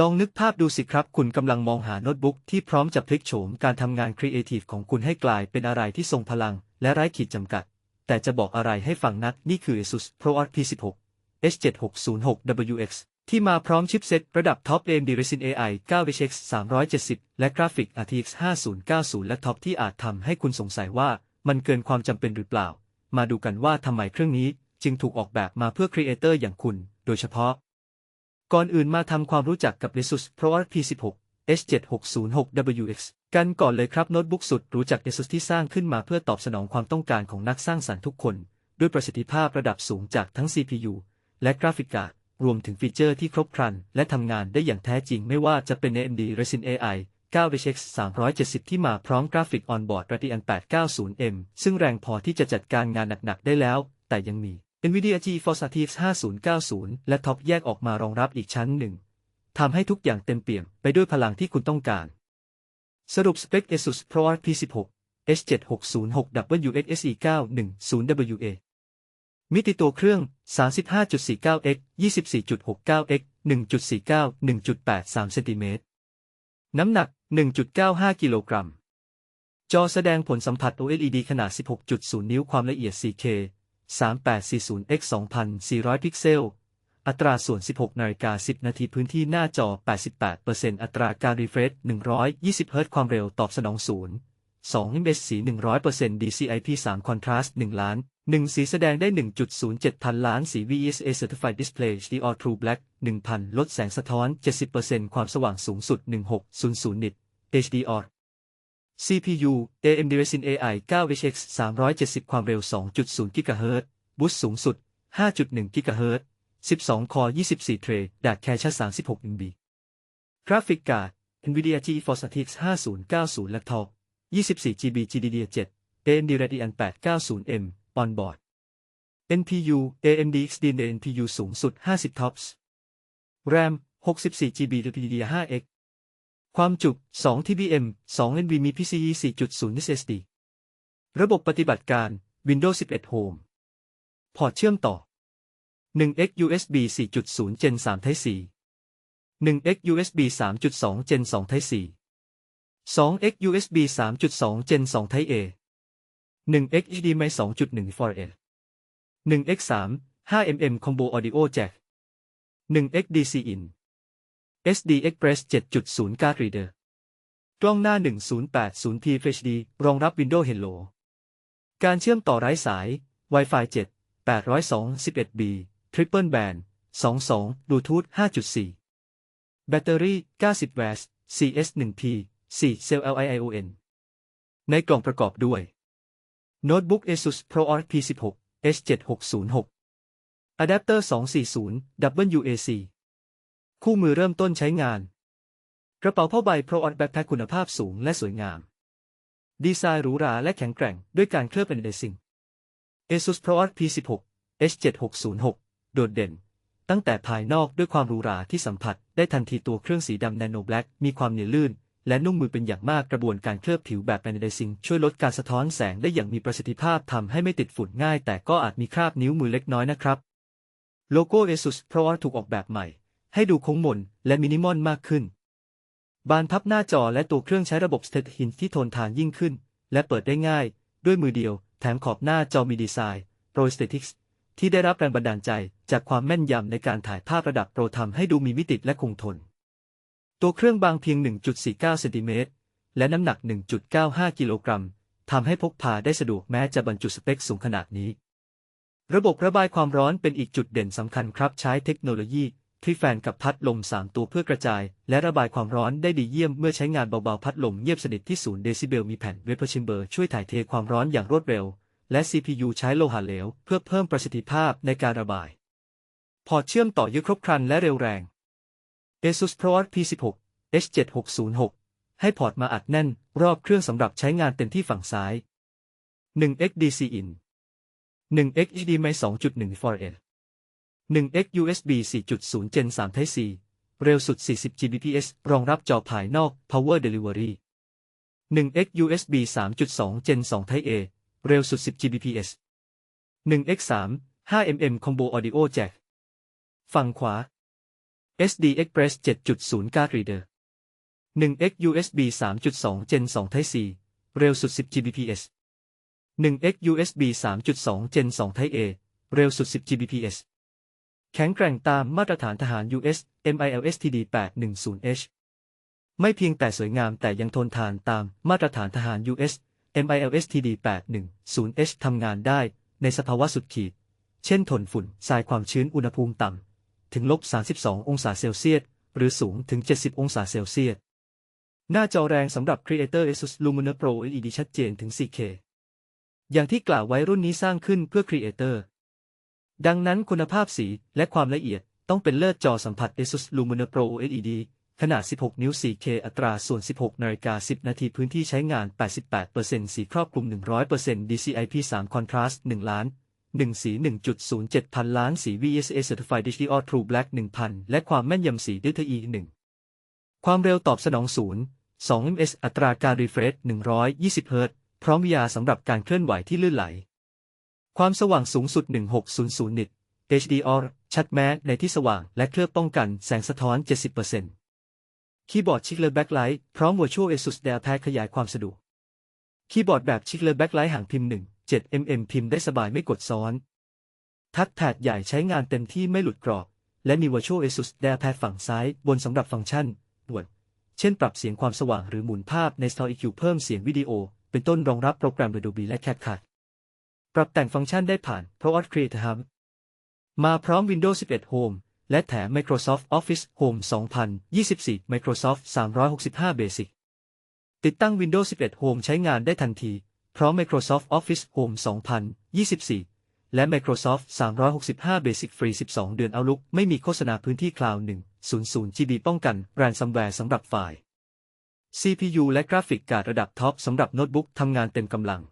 ลองนึกภาพดูสิครับ คุณกำลังมองหาโน้ตบุ๊กที่พร้อมจะพลิกโฉมการทำงานครีเอทีฟของคุณให้กลายเป็นอะไรที่ทรงพลัง และไร้ขีดจำกัด แต่จะบอกอะไรให้ฟังนักนี่คือ ASUS ProArt P16 H7606WX ที่มาพร้อมชิปเซ็ตระดับท็อป AMD Ryzen AI 9HX 370 และกราฟิก RTX 5090 และท็อปที่อาจทำให้คุณสงสัยว่ามันเกินความจำเป็นหรือเปล่า มาดูกันว่าทำไมเครื่องนี้จึงถูกออกแบบมาเพื่อครีเอเตอร์อย่างคุณ โดยเฉพาะ ก่อนอื่นมาทำความรู้จักกับ ASUS ProArt P16 H7606WX กันก่อนเลยครับโน้ตบุ๊กสุดรู้จาก ASUS ที่สร้างขึ้นมาเพื่อตอบสนองความต้องการของนักสร้างสรรค์ทุกคน ด้วยประสิทธิภาพระดับสูงจากทั้ง CPU และกราฟิกการ์ดรวมถึงฟีเจอร์ที่ครบครัน และทำงานได้อย่างแท้จริงไม่ว่าจะเป็น AMD Ryzen AI 9HX 370 ที่มาพร้อมกราฟิกออนบอร์ด Radeon 890M ซึ่งแรงพอที่จะจัดการงานหนักๆได้แล้ว แต่ยังมี NVIDIA GeForce RTX 5090 และท็อปแยกออกมารองรับอีกชั้นหนึ่งทำให้ทุกอย่างเต็มเปี่ยมไปด้วยพลังที่คุณต้องการ สรุปสเปค ASUS ProArt P16 H7606WXSE 910WA มิติตัวเครื่อง 35.49x 24.69x 1.49 1.83เซนติเมตร น้ำหนัก 1.95 กิโลกรัม จอแสดงผลสัมผัส OLED ขนาด 16.0 นิ้วความละเอียด 4K 3840x 2400 พิกเซล อัตราส่วน 16นาฬิกา10 นาทีพื้นที่หน้าจอ 88%อัตราการรีเฟรช120 เฮิรตซ์ความเร็วตอบสนอง 0 2 ms สี 100% DCI-P 3 Contrast 1 ล้าน 1 สีแสดงได้ 1.07 พันล้านสี VESA Certified Display HDR True Black 1000 ลดแสงสะท้อน 70%ความสว่างสูงสุด 1600 nits HDR CPU AMD Ryzen AI 9HX 370 ความเร็ว 2.0 GHz บูสต์สูงสุด 5.1 GHz 12 คอ24 เทรดดาดแคชชั่น36 MB กราฟิกการ์ด NVIDIA GeForce RTX 5090 และท็อ 24GB GDDR7 AMD Radeon 890M Onboard NPU AMD Exynos NPU สูงสุด 50 TOPS RAM 64GB DDR5X ความจุ 2 TBM 2 NVMe PCIe 4.0 SSD ระบบปฏิบัติการ Windows 11 Home พอร์ตเชื่อมต่อ 1x USB 4.0 Gen 3 Type C 1x USB 3.2 Gen 2 Type C 2x USB 3.2 Gen 2 Type A 1x HDMI 2.1 4L 1x 3 5mm Combo Audio Jack 1x DC In SD Express 7.0 Card Reader กล้องหน้า 1080p HD รองรับ Windows Hello การเชื่อมต่อไร้สาย Wi-Fi 7 821b Triple Band 22 Bluetooth 5.4 แบตเตอรี่ 90 วัตต์ CS1P 4 Cell LIION ในกล่องประกอบด้วย โน้ตบุ๊ก ASUS ProArt P16 H7606 อะแดปเตอร์ 240 WAC คู่มือเริ่มต้นใช้งาน กระเป๋าผ้าใบ ProArt Backpack คุณภาพสูงและสวยงาม ดีไซน์หรูหราและแข็งแกร่งด้วยการเคลือบเป็นเดซิง ASUS ProArt P16 H7606 โดดเด่น ตั้งแต่ภายนอกด้วยความหรูหราที่สัมผัสได้ทันทีตัวเครื่องสีดำ Nano Black มีความเนียนลื่น และนุ่มมือเป็นอย่างมากกระบวนการเคลือบผิวแบบ a n o d i z i n g ช่วยลดการสะท้อนแสงได้อย่างมีประสิทธิภาพทำให้ไม่ติดฝุ่นง่าย แต่ก็อาจมีคราบนิ้วมือเล็กน้อยนะครับ โลโก้ ASUS ProArt ถูกออกแบบใหม่ ให้ดูคงมนและมินิมอลมากขึ้น บานพับหน้าจอและตัวเครื่องใช้ระบบ State Hint ที่ทนทานยิ่งขึ้น และเปิดได้ง่าย ด้วยมือเดียว แถมขอบหน้าจอมีดีไซน์ Prosthetics ที่ได้รับแรงบันดาลใจจากความแม่นยำในการถ่ายภาพระดับโปรทำให้ดูมีมิติและคงทน ตัวเครื่องบางเพียง 1.49เซนติเมตรและน้ำหนัก 1.95 กิโลกรัมทำให้พกพาได้สะดวกแม้จะบรรจุสเปคสูงขนาดนี้ ระบบระบายความร้อนเป็นอีกจุดเด่นสำคัญครับใช้เทคโนโลยี ที่แฟนกับพัดลม 3 ตัวเพื่อกระจาย และระบายความร้อนได้ดีเยี่ยมเมื่อใช้งานเบาๆ พัดลมเงียบสนิทที่ศูนย์เดซิเบลมีแผ่นเวเปอร์ชิมเบอร์ช่วยถ่ายเทความร้อนอย่างรวดเร็ว และ CPU ใช้โลหะเหลว เพื่อเพิ่มประสิทธิภาพในการระบาย พอร์ตเชื่อมต่อยึดครบครันและเร็วแรง ASUS ProArt P16 H7606 ให้พอร์ตมาอัดแน่น รอบเครื่องสำหรับใช้งานเต็มที่ฝั่งซ้าย 1x DC in 1x HDMI 2.1 4L 1x USB 4.0 Gen 3 Type C เร็วสุด 40 Gbps รองรับจอภายนอก Power Delivery 1x USB 3.2 Gen 2 Type A เร็วสุด 10 Gbps 1x 3 5mm Combo Audio Jack ฝั่งขวา SD Express 7.0 Card Reader 1x USB 3.2 Gen 2 Type C เร็วสุด 10 Gbps 1x USB 3.2 Gen 2 Type A เร็วสุด 10 Gbps แข็งแกร่งตามมาตรฐานทหาร US MILSTD 810H ไม่เพียงแต่สวยงามแต่ยังทนทานตามมาตรฐานทหาร US MILSTD 810H ทำงานได้ในสภาวะสุดขีด เช่นทนฝุ่นทรายความชื้นอุณหภูมิต่ำ ถึงลบ 32 องศาเซลเซียส หรือสูงถึง 70 องศาเซลเซียส หน้าจอแรงสำหรับ Creator ASUS Luminar Pro LED ชัดเจนถึง 4K อย่างที่กล่าวไว้รุ่นนี้สร้างขึ้นเพื่อ Creator ดังนั้นคุณภาพสีและความละเอียดต้องเป็นเลิศจอสัมผัส ASUS Lumina Pro OLED ขนาด 16 นิ้ว 4K อัตราส่วน 16 นาฬิกา 10 นาที พื้นที่ใช้งาน 88%สีครอบคลุม 100% DCI-P3 Contrast 1 ล้าน 1 สี 1.07 พันล้านสี VSA Certified HDR True Black 1000 และความแม่นยำสี Delta E 1 ความเร็วตอบสนอง 0 2 ms อัตราการ refresh 120 Hz พร้อม VR สำหรับการเคลื่อนไหวที่ลื่นไหล ความสว่างสูงสุด 1600 นิต HDR ชัดแม้ในที่สว่างและเคลือบป้องกันแสงสะท้อน 70%คีย์บอร์ดชิคเลอร์แบ็คไลท์พร้อม Virtual ASUS Dialpad ขยายความสะดวก คีย์บอร์ดแบบชิคเลอร์แบ็คไลท์ห่างพิมพ์ 1 7 mm พิมพ์ได้สบายไม่กดซ้อน ทัชแพดใหญ่ใช้งานเต็มที่ไม่หลุดกรอบ และมี Virtual ASUS Dialpad ฝั่งซ้ายบนสำหรับฟังก์ชันด่วนเช่นปรับเสียงความสว่างหรือหมุนภาพใน Store EQ เพิ่มเสียงวิดีโอ เป็นต้นรองรับโปรแกรม Adobe และ CapCut ปรับแต่งฟังก์ชันได้ผ่าน ProArt Creator Hub มาพร้อม Windows 11 Home และแถม Microsoft Office Home 2024 Microsoft 365 Basic ติดตั้ง Windows 11 Home ใช้งานได้ทันที พร้อม Microsoft Office Home 2024 และ Microsoft 365 Basic ฟรี 12 เดือนเอาลุกไม่มีโฆษณาพื้นที่คลาวด์100 GB ป้องกัน ransomware สำหรับไฟล์ CPU และกราฟิกการ์ดระดับท็อปสำหรับโน้ตบุ๊กทำงานเต็มกำลัง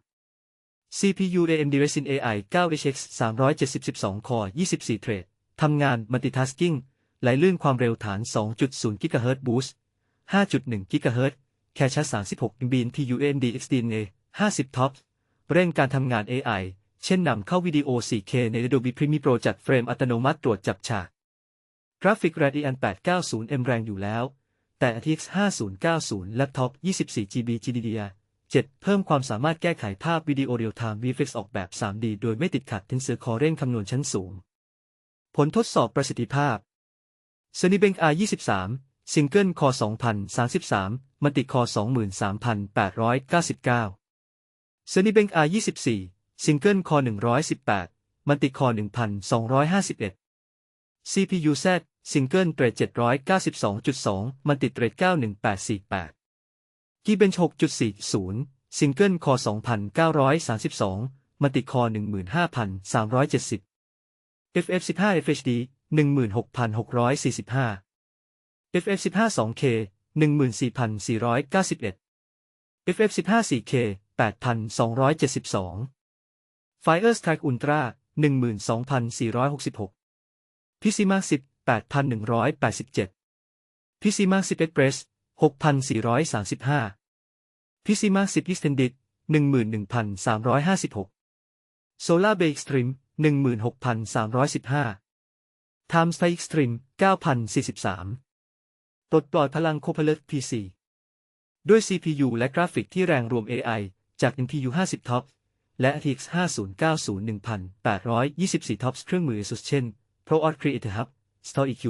CPU AMD Ryzen AI 9HX 370 Core 24 เทรดทำงาน Multitasking ไหลลื่นความเร็วฐาน 2.0 GHz Boost 5.1 GHz แคชชั36 BNPU AMD XDNA 50 TOPS เร่งการทำงาน AI เช่นนำเข้าวิดีโอ 4K ใน Adobe Premiere Pro จัดเฟรมอัตโนมัติตรวจจับฉาก กราฟิก Radeon 890M แรงอยู่แล้ว แต่ RTX 5090 Laptop 24GB GDDR 7 เพิ่มความสามารถแก้ไขภาพวิดีโอเรียลไทม์ VFX ออกแบบ 3D โดยไม่ติดขัด Tensor Core เร่งคำนวณชั้นสูง ผลทดสอบประสิทธิภาพ Cinebench R23 Single Core 2033 Multi Core 23899 Cinebench R24 Single Core 118 Multi Core 1251 CPU Z Single Thread 792.2 Multi Thread 91848 Geekbench 6.40 Single Core 2932 Multi Core 15370 FF15 FHD 16645 FF15 2K 14491 FF15 4K 8272 Firestrike Ultra 12466 PCMark 10 8187 PCMark 10 Express 6435 พิซิมาสิบยิสเทนดิตหนึ่งหมื่นหนึ่งพันสามร้อยห้าสิบหกโซลาเบย์สตรีมหนึ่งหมื่นหกพันสามร้อยสิบห้าไทม์สไตร์สตรีมเก้าพันสี่สิบสามปลดปล่อยพลังโคพเลตพีซีด้วย CPU และกราฟิกที่แรงรวม AI จาก NPU 50 TOPS และ RTX 5090 1824 TOPS เครื่องมือ ASUS เช่น ProArt Creator Hub, StoreEQ,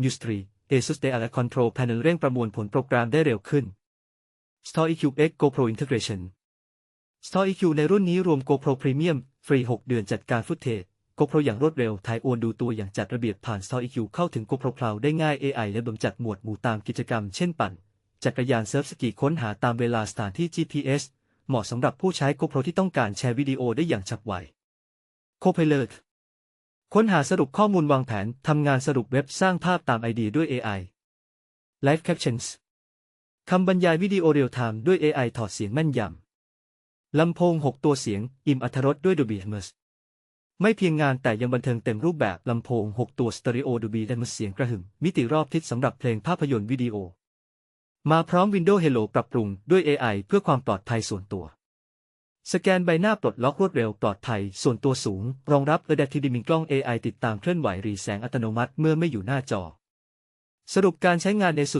Muse 3 ASUS Data และ Control Panel เร่งประมวลผลโปรแกรมได้เร็วขึ้น Store EQ X GoPro Integration Store EQ ในรุ่นนี้รวม GoPro Premium ฟรี 6 เดือนจัดการฟุตเทจ GoPro อย่างรวดเร็วถ่ายโอนดูตัวอย่างจัดระเบียบผ่าน Store EQ เข้าถึง GoPro Cloud ได้ง่าย AI และบ่มจัดหมวดหมู่ตามกิจกรรม เช่นปั่น จักรยานเซิร์ฟสกีค้นหาตามเวลาสถานที่ GPS เหมาะสำหรับผู้ใช้ GoPro ที่ต้องการแชร์วิดีโอได้อย่างฉับไว Copilot ค้นหาสรุปข้อมูลวางแผน ทำงานสรุปเว็บสร้างภาพตามไอเดียด้วย AI Live Captions คำบรรยายวิดีโอเรียลไทม์ด้วย AI ถอดเสียงแม่นยำ ลำโพง 6 ตัวเสียง อิ่มอรรถรสด้วย Dolby Atmos ไม่เพียงงานแต่ยังบันเทิงเต็มรูปแบบ ลำโพง 6 ตัวสเตอริโอ Dolby Atmos เสียงกระหึ่มมิติรอบทิศสำหรับเพลงภาพยนตร์วิดีโอ มาพร้อม Windows Hello ปรับปรุงด้วย AI เพื่อความปลอดภัยส่วนตัว สแกนใบหน้าปลดล็อกรวดเร็วปลอดภัยส่วนตัวสูง รองรับ Adaptive Dimming กล้อง AI ติดตามเคลื่อนไหวรีแสงอัตโนมัติเมื่อไม่อยู่หน้าจอสรุปการใช้งาน ASUS